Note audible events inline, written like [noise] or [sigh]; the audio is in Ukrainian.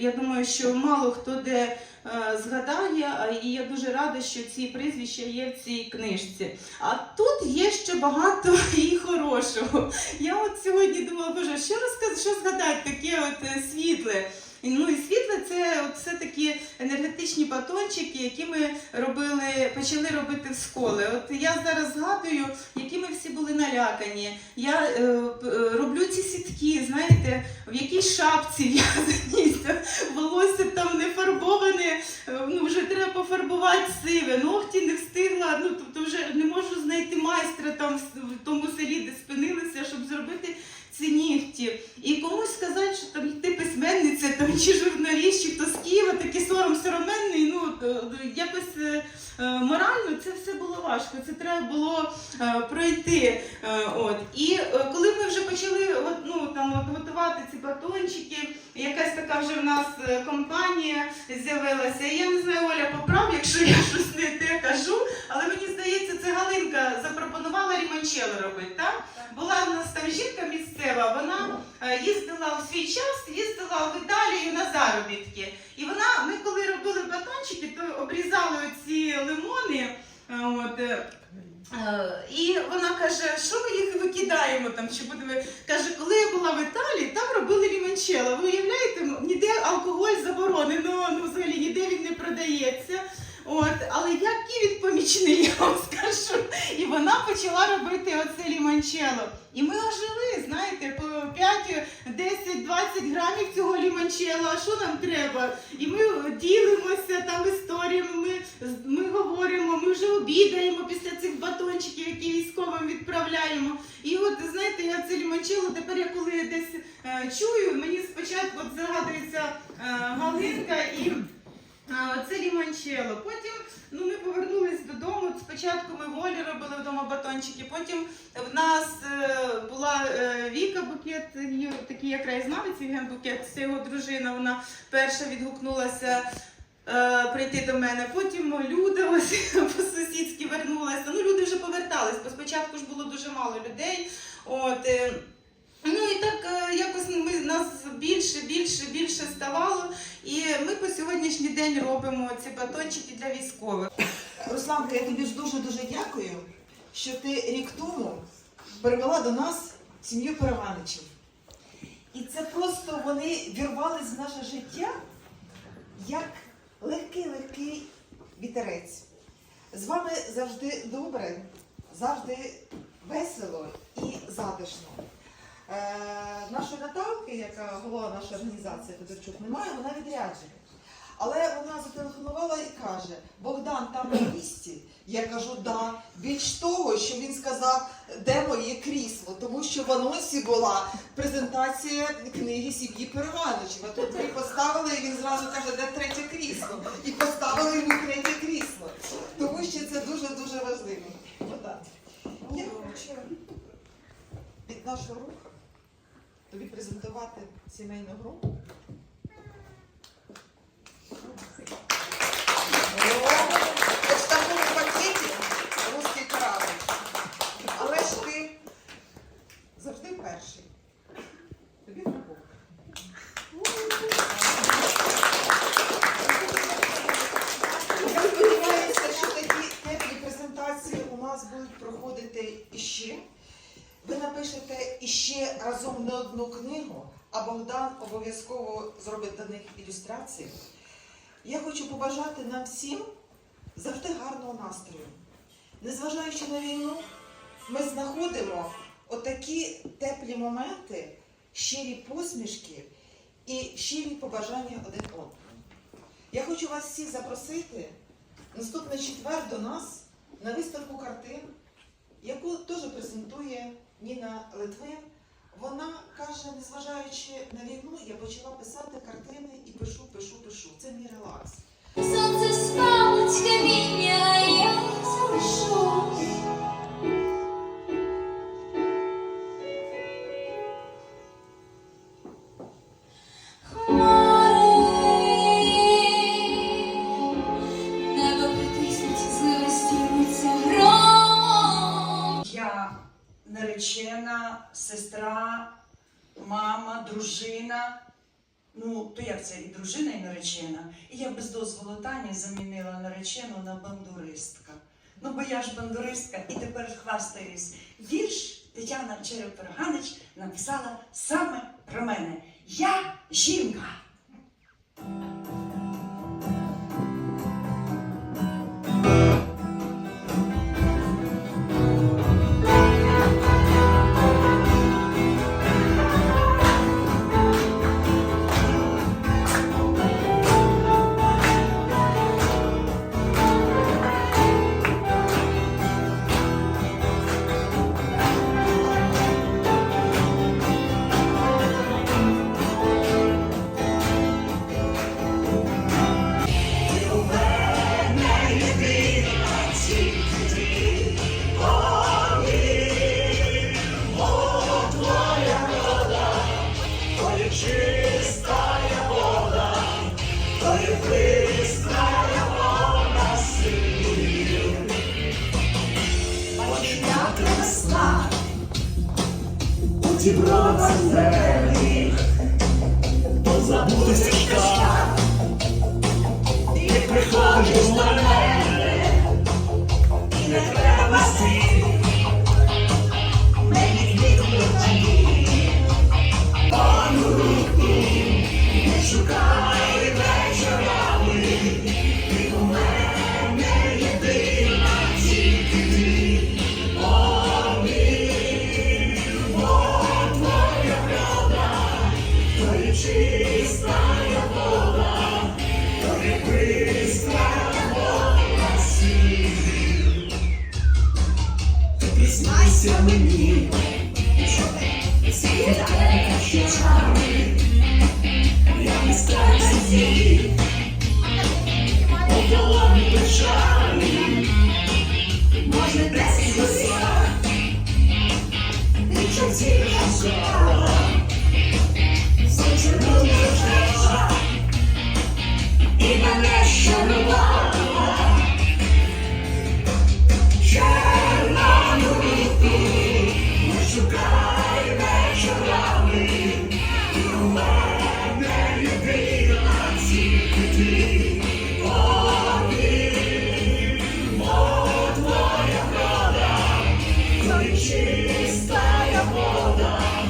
Я думаю, що мало хто де е, згадає, і я дуже рада, що ці прізвища є в цій книжці. А тут є ще багато [laughs] і хорошого. Я от сьогодні думала, боже, що розказ, що згадати таке от е, світле. Ну і світле це от все такі енергетичні батончики, які ми робили, почали робити в школи. От я зараз згадую, які ми всі були налякані. Я е, е, роблю ці сітки, знаєте, в якійсь шапці [laughs] в'язані, волосся там не фарбоване, е, ну вже треба пофарбувати сиве, ногті не встигла, ну тобто вже не можу знайти майстра там в тому селі, де спинилися, щоб зробити ці нігті. І комусь сказати, що там ти письменниця там, чи журналіст, чи хто з Києва, такий сором сороменний, ну е, якось е, це все було важко. Це треба було е, пройти. Е, От. І е, коли ми вже почали от, ну, там, от, готувати ці батончики, якась така вже в нас е, компанія з'явилася. Я не знаю, Оля поправ, якщо я [laughs] щось не те кажу, але мені здається, це Галинка запропонувала рімончело робити. Так? Була в нас там жінка місцева, вона е, їздила у свій час, їздила в Італію на заробітки. І вона, ми коли робили батончики, то обрізали оці лимони. е, От, е, І вона каже, що ми їх викидаємо там, чи будемо. Каже, коли я була в Італії, там робили лімончелло. Ви уявляєте, ніде алкоголь заборонено, ну взагалі ніде він не продається. От, але який він помічний, [laughs] я вам скажу. І вона почала робити оце лімончелло. І ми ожили, знаєте, по 5, 10, 20 грамів цього лімончелло, а що нам треба? І ми ділимося там історіями, ми, ми говоримо, ми вже обідаємо після цих батончиків, які військовим відправляємо. І от знаєте, я це лімончелло, тепер я коли десь е, чую, мені спочатку от згадується е, Галинка і це лімончело. Потім ну, ми повернулись додому. Спочатку ми волі робили вдома батончики, потім в нас е, була е, Віка Букет, такий я краєзнавець, Євген Букет, це його дружина, вона перша відгукнулася. е, Прийти до мене, потім Люда [laughs] ось по-сусідськи вернулася. Ну, люди вже повертались, бо спочатку ж було дуже мало людей. От, ну і так е, якось ми, нас більше, більше, більше ставало. І ми по сьогоднішній день робимо ці батончики для військових. Русланка, я тобі ж дуже-дуже дякую, що ти рік тому привела до нас сім'ю Переваничів. І це просто вони вірвались в наше життя як легкий-легкий вітерець. З вами завжди добре, завжди весело і затишно. Е, нашої Наталки, яка голова нашої організації Федорчук, немає, вона відряджена. Але вона зателефонувала і каже: Богдан, там на місці. Я кажу, да. Більш того, що він сказав, де моє крісло, тому що в анонсі була презентація книги сім'ї Переваничів. А тут ми поставили, і він зразу каже, де третє крісло. І поставили йому третє крісло. Тому що це дуже-дуже важливо. Від нашого руху тобі презентувати сімейну групу. От в такому пакеті русський корабль. Але ж ти завжди перший. Тобі футбол. Я сподіваюся, що такі теплі презентації у нас будуть проходити іще. Ви напишете іще разом не одну книгу, а Богдан обов'язково зробить до них ілюстрації. Я хочу побажати нам всім завжди гарного настрою. Незважаючи на війну, ми знаходимо отакі теплі моменти, щирі посмішки і щирі побажання один одному. Я хочу вас всіх запросити наступний четвер до нас на виставку картин, яку теж презентує Ніна Литвин. Вона каже, незважаючи на війну, я почала писати картини і пишу, пишу, пишу. Це мій релакс. Сонце спалить каміння, я залишусь. Мама, дружина Ну, то як це і дружина, і наречена. І я без дозволу Тані замінила наречену на бандуристка. Ну, бо я ж бандуристка і тепер хвастаюсь. Вірш Тетяна Черепороганич написала саме про мене. Я жінка. розібратися землі, то забути стіка, ти приходиш до мене. Признайся мені, ще чарми, я не печалі, може десь. Чистая вода.